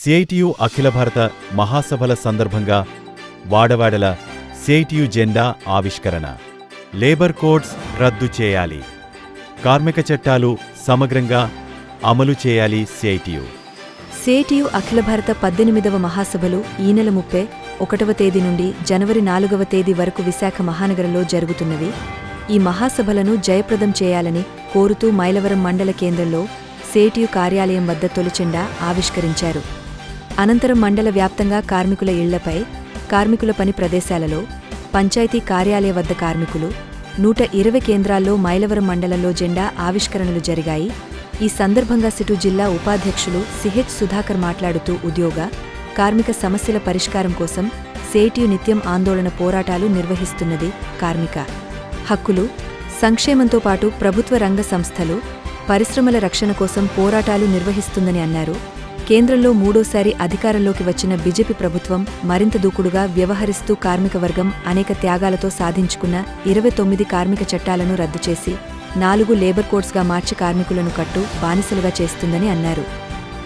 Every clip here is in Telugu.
సిఐటియు అఖిల భారత మహాసభల సందర్భంగా వాడవాడల సిఐటియు జెండా ఆవిష్కరణ. లేబర్ కోడ్స్ రద్దు చేయాలి. కార్మిక చట్టాలు సమగ్రంగా అమలు చేయాలి సిఐటియు సిఐటియు అఖిల భారత పద్దెనిమిదవ మహాసభలు ఈ నెల ముప్పై ఒకటవ తేదీ నుండి జనవరి నాలుగవ తేదీ వరకు విశాఖ మహానగరంలో జరుగుతున్నవి. ఈ మహాసభలను జయప్రదం చేయాలని కోరుతూ మైలవరం మండల కేంద్రంలో సేటియు కార్యాలయం వద్ద తొలిచెండా ఆవిష్కరించారు. అనంతరం మండల వ్యాప్తంగా కార్మికుల ఇళ్ళపై కార్మికుల పని ప్రదేశాలలో పంచాయతీ కార్యాలయ వద్ద కార్మికులు నూట ఇరవై కేంద్రాల్లో మైలవరం మండలంలో జెండా ఆవిష్కరణలు జరిగాయి. ఈ సందర్భంగా సిటు జిల్లా ఉపాధ్యక్షులు సిహెచ్ సుధాకర్ మాట్లాడుతూ ఉద్యోగ కార్మిక సమస్యల పరిష్కారం కోసం సేటియు నిత్యం ఆందోళన పోరాటాలు నిర్వహిస్తున్నది కార్మిక హక్కులు. సంక్షేమంతో పాటు ప్రభుత్వ రంగ సంస్థలు పరిశ్రమల రక్షణ కోసం పోరాటాలు నిర్వహిస్తుందని అన్నారు. కేంద్రంలో మూడోసారి అధికారంలోకి వచ్చిన బీజేపీ ప్రభుత్వం మరింత దూకుడుగా వ్యవహరిస్తూ కార్మిక వర్గం అనేక త్యాగాలతో సాధించుకున్న ఇరవై తొమ్మిది కార్మిక చట్టాలను రద్దు చేసి నాలుగు లేబర్ కోడ్స్గా మార్చి కార్మికులను కట్టు బానిసలుగా చేస్తుందని అన్నారు.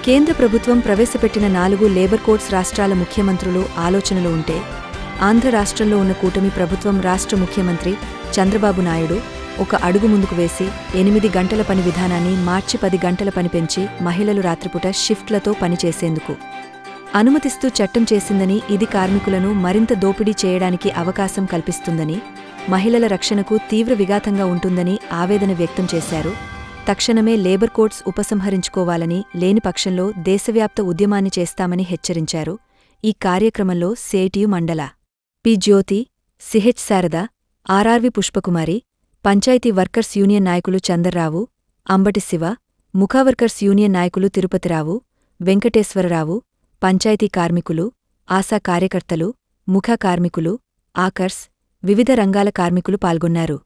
కేంద్ర ప్రభుత్వం ప్రవేశపెట్టిన నాలుగు లేబర్ కోడ్స్ రాష్ట్రాల ముఖ్యమంత్రులు ఆలోచనలు ఉంటే ఆంధ్ర రాష్ట్రంలో ఉన్న కూటమి ప్రభుత్వం రాష్ట్ర ముఖ్యమంత్రి చంద్రబాబు నాయుడు ఒక అడుగు ముందుకు వేసి ఎనిమిది గంటల పని విధానాన్ని మార్చి పది గంటల పని పెంచి మహిళలు రాత్రిపూట షిఫ్ట్లతో పనిచేసేందుకు అనుమతిస్తూ చట్టం చేసిందని ఇది కార్మికులను మరింత దోపిడీ చేయడానికి అవకాశం కల్పిస్తుందని మహిళల రక్షణకు తీవ్ర విఘాతంగా ఉంటుందని ఆవేదన వ్యక్తం చేశారు. తక్షణమే లేబర్ కోడ్స్ ఉపసంహరించుకోవాలని లేని పక్షంలో దేశవ్యాప్త ఉద్యమాన్ని చేస్తామని హెచ్చరించారు. ఈ కార్యక్రమంలో సేటియు మండల P Jyoti C H Sharada R R V Pushpakumari panchayat workers union నాయకులు చందర్రావు అంబటి శివ ముఖావర్కర్స్ యూనియన్ నాయకులు తిరుపతిరావు వెంకటేశ్వరరావు పంచాయతీ కార్మికులు ఆశా కార్యకర్తలు ముఖ కార్మికులు ఆకర్స్ వివిధ రంగాల కార్మికులు పాల్గొన్నారు.